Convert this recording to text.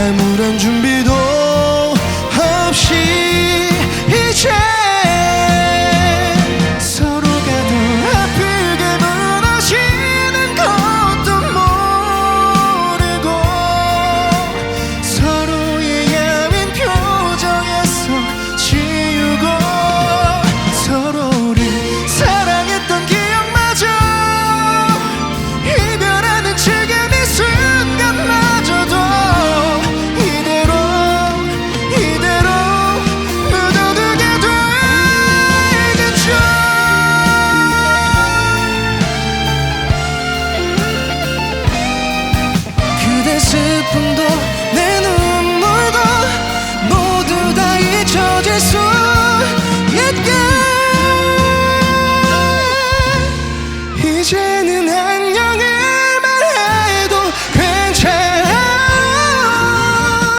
아무런 준비 슬픔도 내 눈물도 모두 다 잊혀질 수 있게. 이제